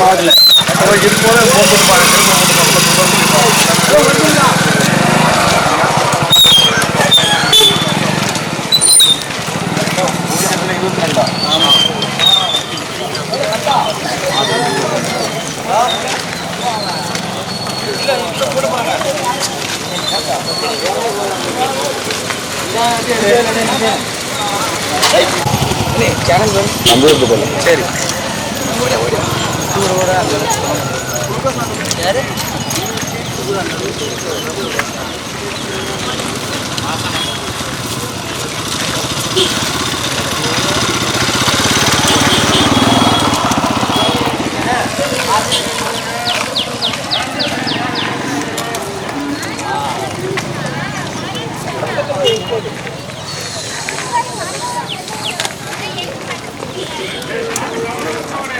மாடல இது போல போட்டு பாருங்க நம்பூருக்கு போல. சரி. ಯಾರೇ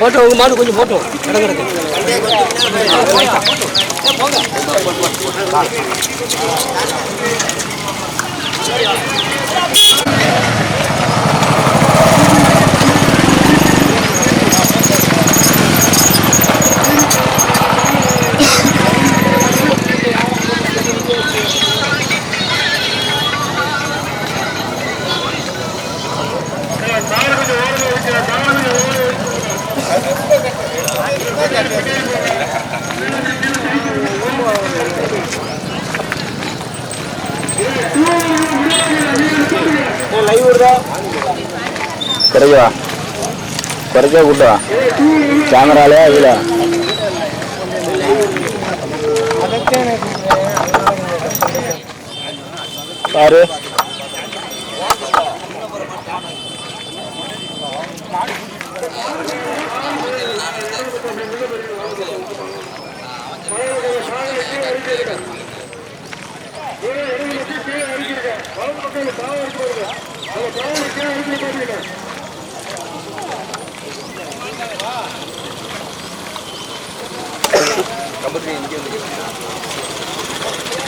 போட்டோ உங்க மாடு கொஞ்சம் போட்டோ இடம் கிடக்கு. குறைக்கவா குறைக்க கூட்டவா கேமராலே இதில் பாரு பைக்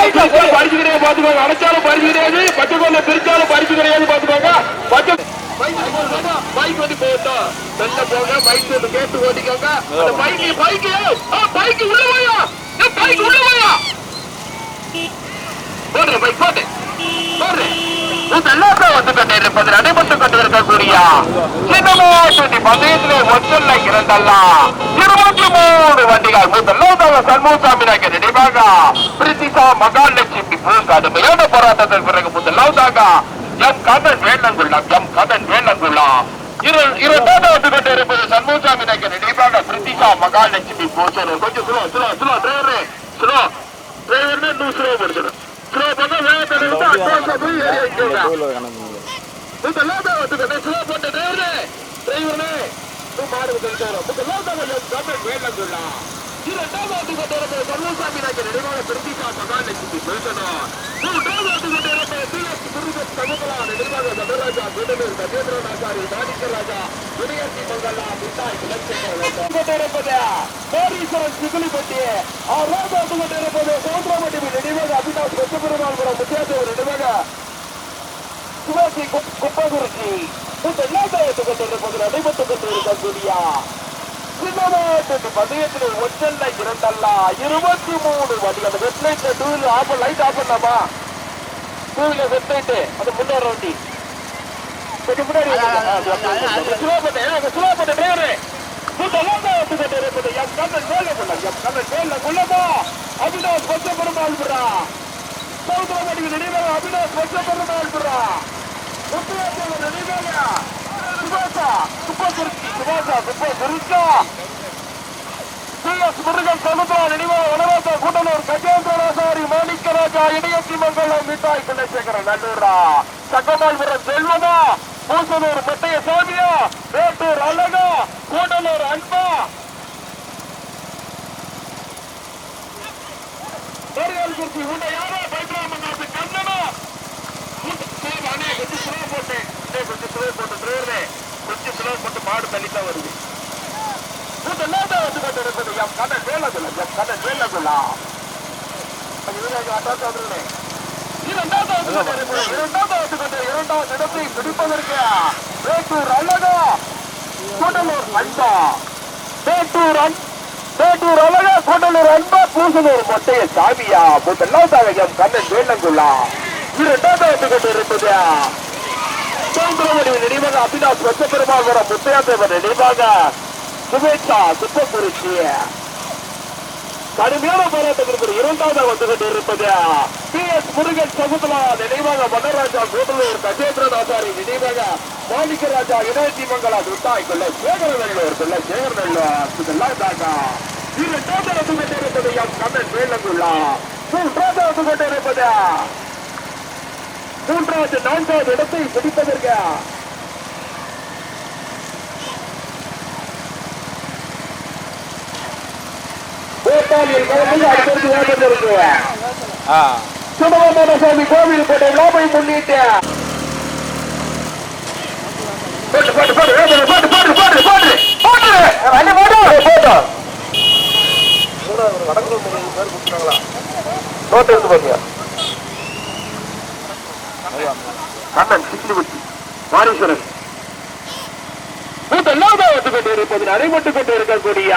பச்சை கொலையை கிடையாது பார்த்துக்கோங்க. அடைச்சாலும் பறிச்சு கிடையாது பச்சை கொலை பிரிச்சாலும் பறிச்சு கிடையாது பார்த்துக்கோங்க. பச்சை பைக் வந்து போட்டோம் நல்ல போங்க. பைக் வந்து கேட்டு ஓட்டிக்கோங்க. அந்த பைக் பைக் பைக் உள்ள போயா. பைக் உள்ள போயா. போடுற போய் போட்டு. போடு நடைபெற்றுக் கொண்டிருக்கக்கூடிய பந்தயத்திலே ஒற்றல்ல இருபத்தி மூணு வண்டிகள் முதலாவதாக சண்முகசாமி நாயக்கர் நினைவாக பிரித்திசா மகாலட்சுமி கடுமையான போராட்டத்திற்கு பிறகு முதலாவதாக எம் கதன் வேண்டங்குள்ளம் எம் கதன் வேண்டங்குள்ளம் இரண்டாவது வந்து இருப்பது சண்முகசாமி நாயக்கர் நினைவாக பிரித்திசா மகாலட்சுமி கொஞ்சம் slow slow slow driver slow driver இன்னும் ஸ்லோ படுத்தணும் ஸ்லோ பண்ண வேகத்தை விட்டு அட்வான்ஸா போய் ஏறி வைக்கோங்க இதெல்லாம் தான் வந்து கதை ஸ்லோ பண்ண டிரைவரே டிரைவரே நீ மாடு கழிச்சாரோ இதெல்லாம் தான் கொஞ்சம் கவர்மெண்ட் வேண்டாம் சொல்லலாம் இரண்டாவது வந்து கொண்டு இருப்பது சர்வசாமி நாயக்கர் நினைவாக பிரித்திகா மகாலட்சுமி பெருமாள் மூன்றாவது வந்து கொண்டு நினைவாக சிவாஜி குப்பகுருஜி இந்த எல்லாத்தையும் கொண்டிருப்பது நடைபெற்றுக் கொண்டிருக்கக்கூடிய சின்னமாட்டு பந்தயத்தில் ஒற்றல்ல இரண்டல்ல இருபத்தி மூணு வண்டி அந்த வெப்லைட் two wheeler off light off பண்ணாமா two wheeler வெப்லைட் அது முன்னேற வண்டி. கொஞ்சம் முன்னாடி சுலோப்பட்ட டிரைவரு எம் கண்ணன் மேல கொள்ள எம் கண்ணன் மேல கொள்ளமா பச்ச பெருமாள் புறா சௌதரமணி நினைவாக அபிநாஷ் பச்ச பெருமாள் புறா முத்துராஜன் நினைவாக சுபாஷா சுப்பா குருச்சி சுபாஷா சுப்பா குருச்சா எஸ் முருகன் சமுத்திரா நினைவாக வனராஜா கூட்டலூர் கஜேந்திரராசாரி மாணிக்கராஜா இடையத்தி மங்கலம் மிட்டாய் குலசேகரன் நல்லூரா? சக்கமால்புரம் செல்வமா பூசலூர் மட்டைய சாமியா? வேட்டூர் அழகா? கூடலூர் அன்பா? பெரியால் குறிச்சி உண்ட யாரோ பைபிளாமங்காசு கண்ணனா அண்ணே கொஞ்சம் ஸ்லோ போட்டு அண்ணே கொஞ்சம் ஸ்லோ போட்டு டிரைவரே கொஞ்சம் ஸ்லோ போட்டு மாடு தள்ளித்தான் வருது. வந்து கொண்டு இருக்குது. எம் கதை வேலகுல எம் கதை வேலகுல இரண்டாவது இரண்டாவது இரண்டாவது இடத்தை பிடிப்பதற்கு வேட்டூர் அழகா கூடலூர் அன்பா. வேட்டூர் வேட்டூர் அழகா கூடலூர் அன்பா பூசலூர் மொட்டைய சாமியா. முதலாம் தான் எம் கண்ணன் வேலங்குள்ளா இரண்டாவது கொண்டு இருக்குது சுதந்திரமணி நினைவாக அபிலாஷ் வச்ச முத்தையா முத்தையாத்தேவன் நினைவாக சுபேட்சா சுப்பகுறிச்சி கடுமையான போராட்டத்திற்கு இரண்டாவது வந்து கொண்டு இருப்பது பி எஸ் முருகன் சகுந்தலா நினைவாக மன்னராஜா கூட்டலூர் கஜேந்திரன் ஆசாரி நினைவாக மாணிக்கராஜா இணையத்தி மங்களா துட்டாய் கொள்ள சேகரநல்லூர் கொள்ள சேகரநல்லூர் இதெல்லாம் தாக்கா இரண்டாவது வந்து கொண்டு இருப்பது எம் கண்ணன் மேலங்குள்ளா மூன்றாவது வந்து கொண்டு இருப்பது மூன்றாவது நான்காவது இடத்தை பிடிப்பதற்கு. சுடவமான சுவாமி கோவில் கோட்டை விழாவை முன்னிட்டு. போட்டு போட்டு போட்டு போட்டு போட்டு போட்டு போட்டு போட்டு வண்டி போட்டு. போட்டு. நோட்டு எடுத்து பாருங்க கண்ணன் சிக்கிலிபுத்தி மாரீஸ்வரன் முதலாவது வந்து கொண்டு இருப்பது நடைபட்டு கொண்டு இருக்கக்கூடிய சின்னமாட்டடி பந்தயத்தில் முதலாவது வந்து கொண்டு நடைபெற்றுக் கொண்டிருக்கக்கூடிய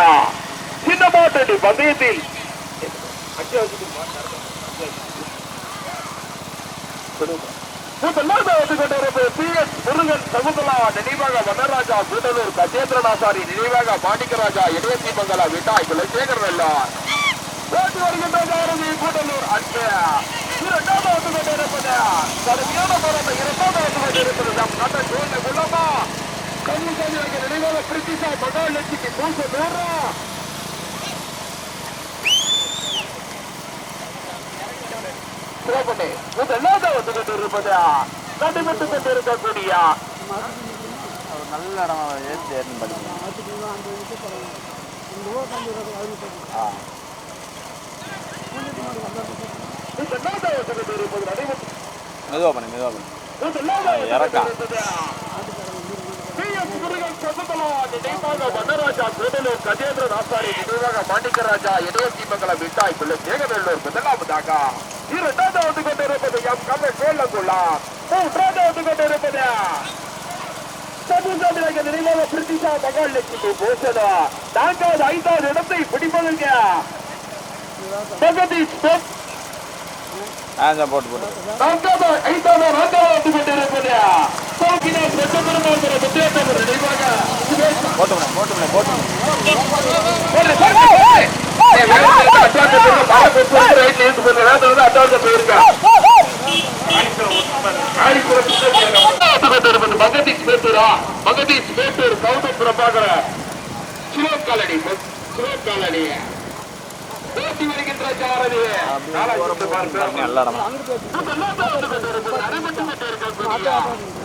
சின்ன மாட்டடி பந்தயத்தில் நினைவாக வனராஜா கூட்டலூர் கஜேந்திரநாசாரி நினைவாக மாணிக்கராஜா இடையத்தி மங்கலா விட்டா குலசேகர் வெள்ளார் ஓட்டி வருகின்ற ஜாரதி அன்பு. இரண்டாவது வந்து கொண்டு இரண்டாவது வந்து கொண்டு இருப்பது நம் கட்ட சூழ்நிலை குள்ளமா முதலாவது நல்ல இடமா ஏற்றி ஏறின்னு படிக்கணும் பண்ணு பண்ணு இறக்கா. முருகன் சகுந்தலா நினைவாக மாணிக்கராஜா இடையத்தீமங்கலம் விட்டாய் பிள்ளை சேகநல்லூர் முதலாவதாக. இரண்டாவது வந்து கொண்டிருப்பது எம் கமல் வேலங்குள்ளா மூன்றாவது வந்து கொண்டிருப்பது சமுதாய நினைவாக பிரிட்டிஷா மகால் லட்சுமி பூசனா நான்காவது ஐந்தாவது இடத்தை பிடிப்பதற்கு ஜெகதீஷ் இந்த போட்டு போட்டு நான்காவது ஐந்தாவது நான்காவது வந்து கொண்டிருப்பது சௌக்கினார் வெற்றபெருமாள் முத்தியாத்தவர் நினைவாக சுரேஷ் போட்டு விட போட்டு விட போட்டு விடு. நல்ல இடமா எல்லாம்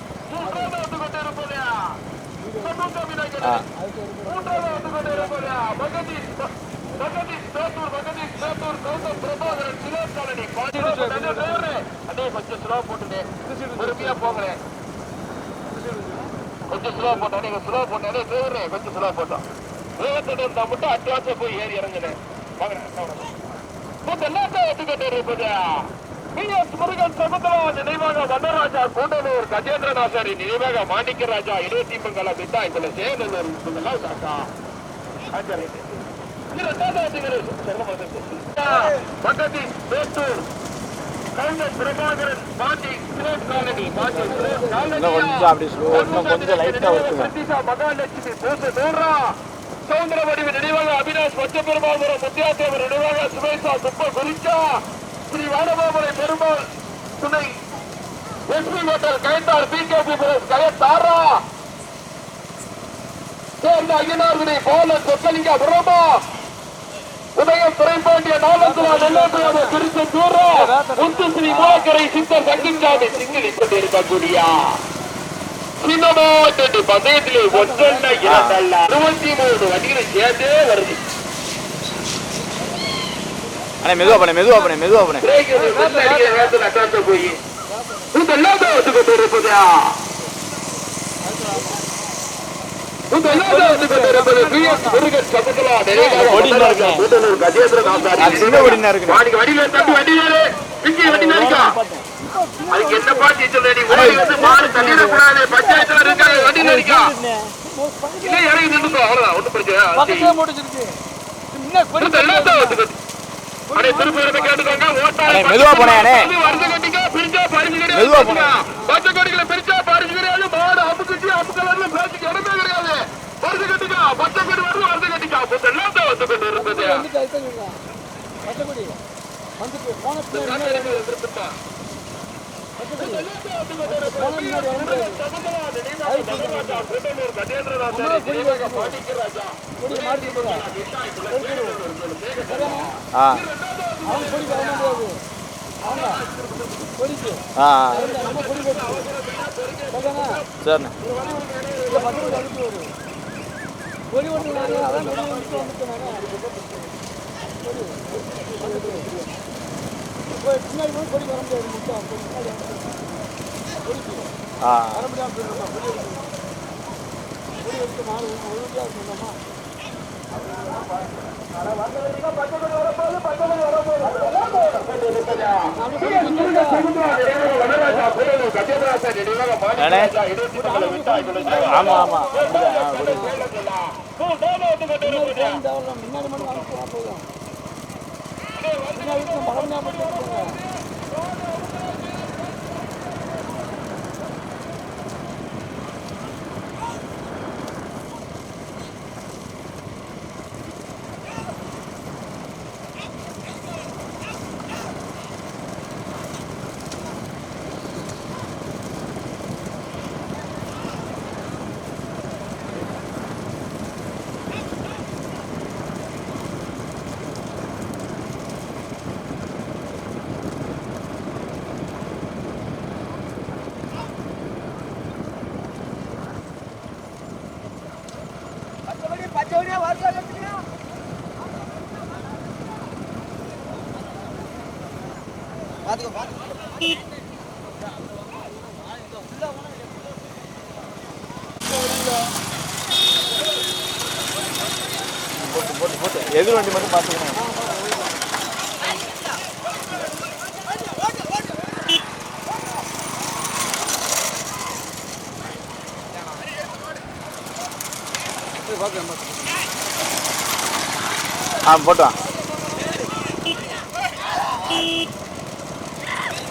பண்ணு ஆ பொறுமையா போங்களேன் கொஞ்சம் ஸ்லோ போட்டோம் நீங்க ஸ்லோ போட்டோம் டிரைவரே கொஞ்சம் ஸ்லோ போட்டோம் வேகத்தோட இருந்தா மட்டும் அட்வான்ஸா போய் ஏறி இறங்குனேன் ஒத்துக்கிட்டு இருப்பது பிஎஸ் முருகன் சமுத்திரா நினைவாக வனராஜா கூண்டலூர் கஜேந்திரநாசாரி நினைவாக மாணிக்கராஜா இடையத்தீமங்கலம் விட்டா இதுல பக்கத்தில் வேட்டூர் கவுண்டர் பிரபாகரன் பாண்டி சுரேஷ் காலனி பாண்டி சுரேஷ் இன்னும் கொஞ்சம் அப்படி slow, இன்னும் கொஞ்சம் light ஆ ஒத்துங்க. சதீஷா மகாலட்சுமி பூசு நூறா. சவுந்தரவடிவு நினைவாக அவினாஷ் பச்சபெருமாபுரம் முத்தியாத்தேவர் நினைவாக சுமேஷா சுப்ப குறிச்சா ஸ்ரீ வானபாபுரை துணை. எஸ்பி ஹோட்டல் கைத்தார் பிகேபி கயத்தாரா சேர்ந்த ஐயனார்குடி போல சொக்கலிங்க பிரமா உதயம் துறைப்பாண்டிய நாலந்துலா நெல்லாபுரம் திருச்செந்தூர். முத்து ஸ்ரீ மூலக்கரை சித்தர் சங்கிச்சாமி சிங்கிலி கொண்டிருக்கக்கூடிய சின்னமாட்டு பந்தயத்திலே ஒன்றல்ல இரண்டல்ல. இருபத்தி மூணு வண்டிகளை சேர்ந்தே வருது. அண்ணே மெதுவா பண்ணு மெதுவா பண்ணு மெதுவா பண்ணு. போய் இந்த எல்லாத்த ஒத்துக்கிட்டு இருக்கா அதுக்கு என்ன பாட்டி சொல்ல நீ ஓடி வந்து மாடு பஞ்சாயத்துல இருக்க வண்டியில இருக்கா இல்ல இறங்கி நின்றுக்கோ அவ்வளவுதான் ஒன்றும் பிரச்சனை மெதுவா போனே, மெதுவா போனே. பச்சை கொடிகளை பிரிச்சா பறிஞ்சு கிடையாது மாடு அமுக்குச்சு அமுக்கலர்ல பேச்சுக்கு இடமே கிடையாது. வருஷ கட்டிக்கா பச்சை கொடி வருது வருஷ கட்டிக்கா. புத்த எல்லாத்த ஒத்துக்கிட்டு இருப்பது வந்துட்டு அதுதான் சொல்றேன். பச்சைக்குடி வந்துட்டு போன ஆ. அவன் ஆ. சரிண்ணே இல்ல வரும் கொடி கொடி பின்னாடி வர முடியாது பின்னாடி ஆ வர போயிருந்தோமா கொடி எடுத்து நாலு ஒழுங்காக அண்ணே ஆமா ஆமா. முன்னாடி மட்டும் அனுப்பினா போதும் பின்னாடி நம்ம பழமையா மட்டும் இருப்பாங்க எதிர் வண்டி மட்டும் பார்த்துக்கணும் ஆ போட்டுவான்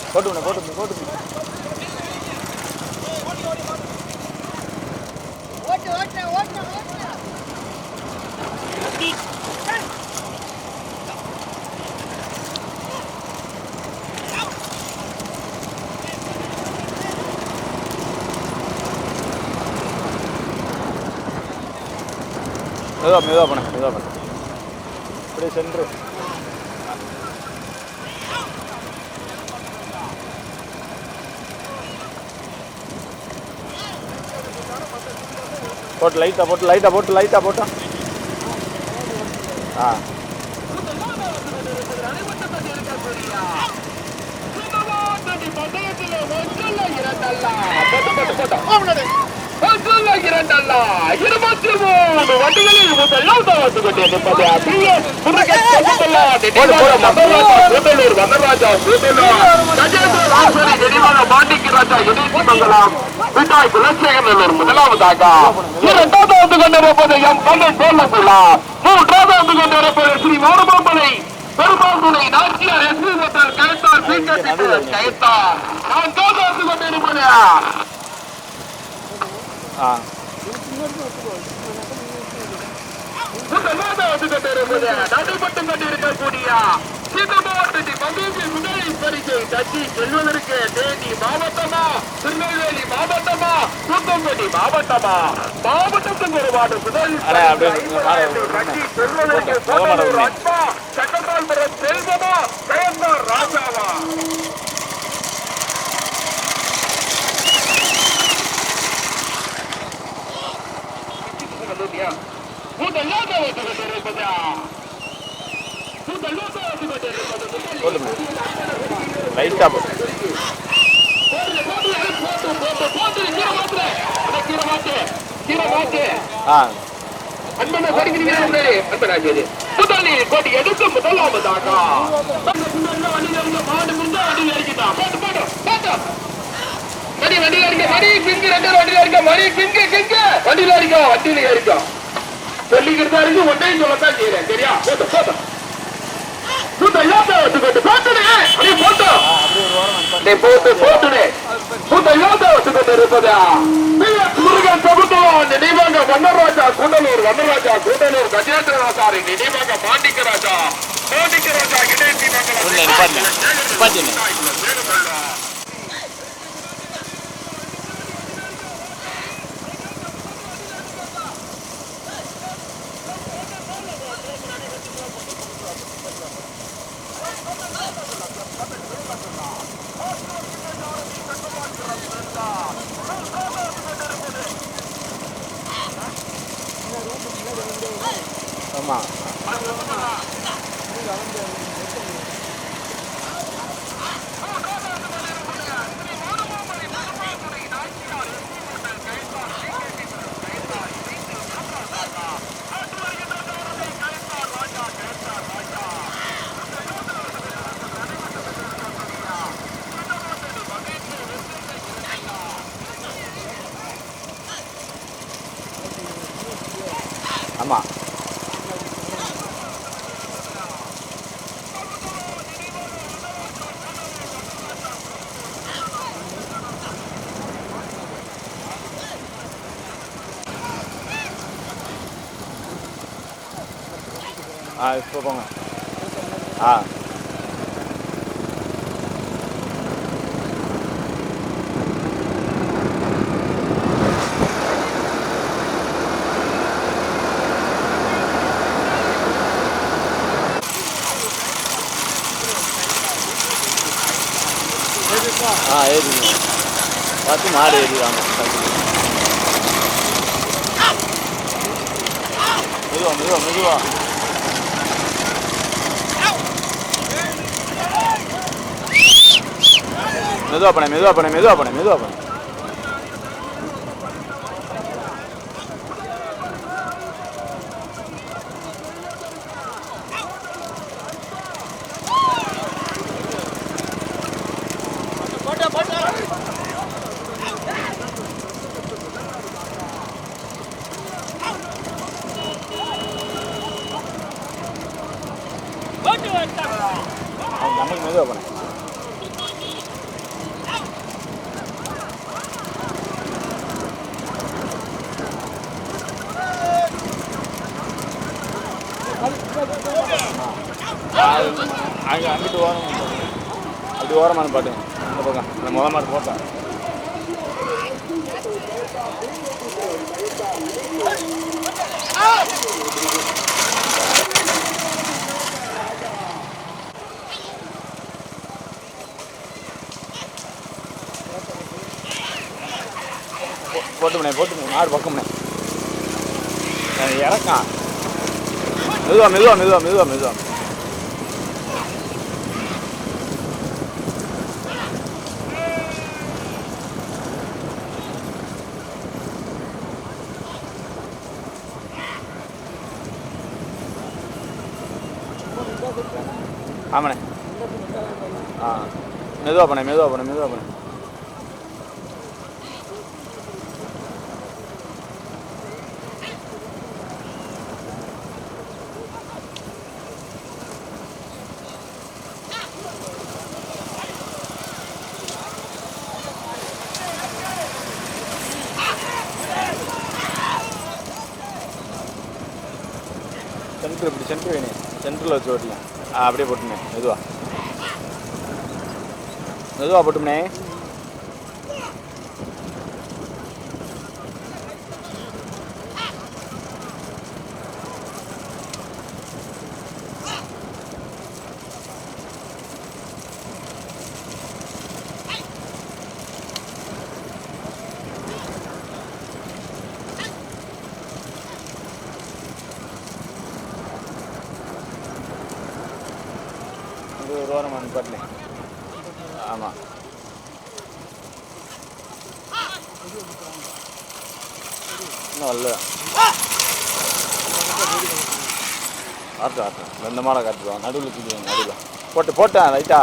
வா போட்டு விடு, போட்டு விடு, போட்டு விடு. மெதுவா மெதுவா பண்ண மெதுவா பண்ண அப்படியே சென்று. போட்டு லைட்டாக போட்டு லைட்டாக போட்டு லைட்டாக போட்டான் ஆ. இருபத்தி மூணு வண்டிகளில் முதலாம் கொண்டிருப்பது ராசரி நினைவாக மாட்டிக்கிறார் மிட்டாய் இணைச்சி மங்கலம் மிட்டாய் குலசேகரன் முதலாவதாக இரண்டாவது வந்து கொண்டிருப்பது எம் கண்ணன் பேர்லகுள்ளா மூன்றாவது வந்து கொண்டிருப்பது ஸ்ரீ மோரமாமலை பெருமாள்துணை நாச்சியார் எஸ்வி ஹோட்டல் கயத்தார் பீக்கர் கயத்தார். நான்காவது வந்து கொண்டிருப்பது ஆ. முதலாவது வந்து கொண்டிருப்பது நடைபட்டு கொண்டிருக்கக்கூடிய சீதமாவட்டத்தை மகிழ்ச்சி முதலில் பரிசை தட்டி செல்வதற்கு தேனி மாவட்டமா திருநெல்வேலி மாவட்டமா தூத்துக்குடி மாவட்டமா? மாவட்டத்தின் முதல் அண்ணே, அப்படியே கொஞ்சம் மாற தட்டி செல்வதற்கு அன்பா சட்டமால்புரம் செல்வமா ஜெயந்தார் ராஜாவா? லைட்டா வந்து கொண்டிருப்பது முதலாவது முதலில் கொடி எடுக்க முதலாவதாக மாடு முந்தா வண்டியில் இருக்கிட்டான் போட்டு போட்டு போட்டு மணி வண்டியில இருக்க மணி கிங்கு ரெண்டு இருக்க மணி கிங்கு கிங்கு வண்டியில இருக்கா வண்டியில இருக்கா சொல்லிக்கிறதா இருக்கு ஒன்றையும் சொல்லத்தான் செய்யறேன் சரியா? போட்டு போட்டு. போட்டு எல்லாத்த வச்சுக்கோட்டு போட்டுனே அப்படியே போட்டு. நீ போட்டு போட்டுனே போட்டு எல்லாத்த வச்சுக்கோட்டு இருப்பதா? முருகன் தொகுத்துவான் நினைவாங்க வண்ணராஜா குண்டலூர் வண்ணராஜா குண்டலூர் கஜேந்திரநாசாரி நினைவாங்க பாண்டிக்க ராஜா பாண்டிக்க ஆமாம் 哎说崩了。啊。啊哎我要去哪里这样没有没有没有 ஏறிங்க பார்த்து மாடு ஏறிவாங்க மெதுவா மெதுவா மெதுவா மெதுவா பண்ண மெதுவா பண்ண மெதுவா பண்ண மெதுவா பண்ண நமக்கு மெதுவா பண்ண அங்கே அங்கிட்டு ஓரம் அப்படி ஓரமான பாட்டு அந்த முதல் மாதிரி முத மாட்டு போட்டேன் போட்டுமனே போட்டுமனே மாடு பக்கம்னே. இறக்கான். மெதுவா மெதுவா மெதுவா மெதுவா மெதுவா. மெதுவாக பண்ண மெதுவாக பண்ண மெதுவாக பண்ண சென்டர் இப்படி சென்டர் வேணும் சென்டரில் வச்சு ஓட்டலாம் அப்படியே போட்டுனேன். மெதுவாக மெதுவா போட்டுமே ஒரு வாரம் அனுப்பாட்டினேன் ஆமாம் இன்னும் இல்லை ஆட்டும் ஆட்டும் இந்த மாதிரி காட்டுவோம் நடுவில் தூக்கி நடுவில். போட்டு போட்டேன் ரைட்டா.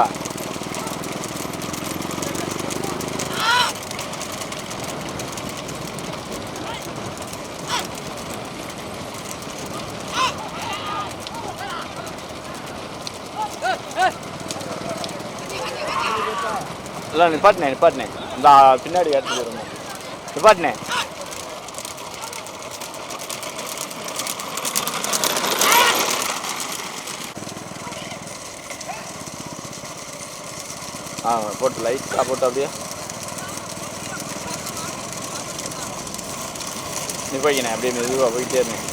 இல்லை நிப்பாட்டினே நிப்பாட்டினே இந்த பின்னாடி இடத்துக்கு வருங்க நிப்பாட்டினே ஆ போட்டு லைட்டாக போட்டு அப்படியே நிப்பாக்கினேன் அப்படியே மெதுவாக போயிட்டே இருந்தேன்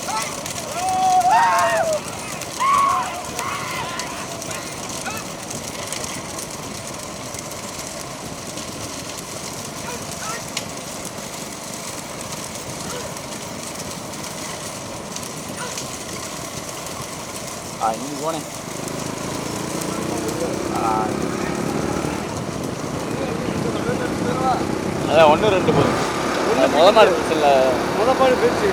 ஆ இங்கே போனேன். அதான் ஒன்று ரெண்டு போதும். முத மாடு சில முதப்பாடு பேச்சு.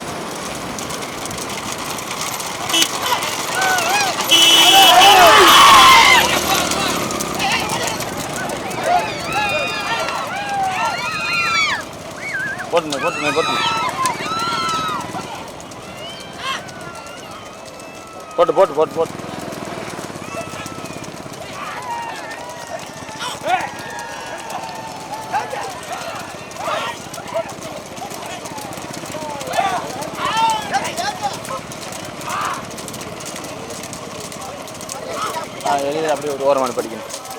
போட்டுமே போட்டுமே போட்டுமே போட்டு போட்டு போட்டு போட்டு. எழுதி அப்படியே ஒரு ஓரமான படிக்கணும்.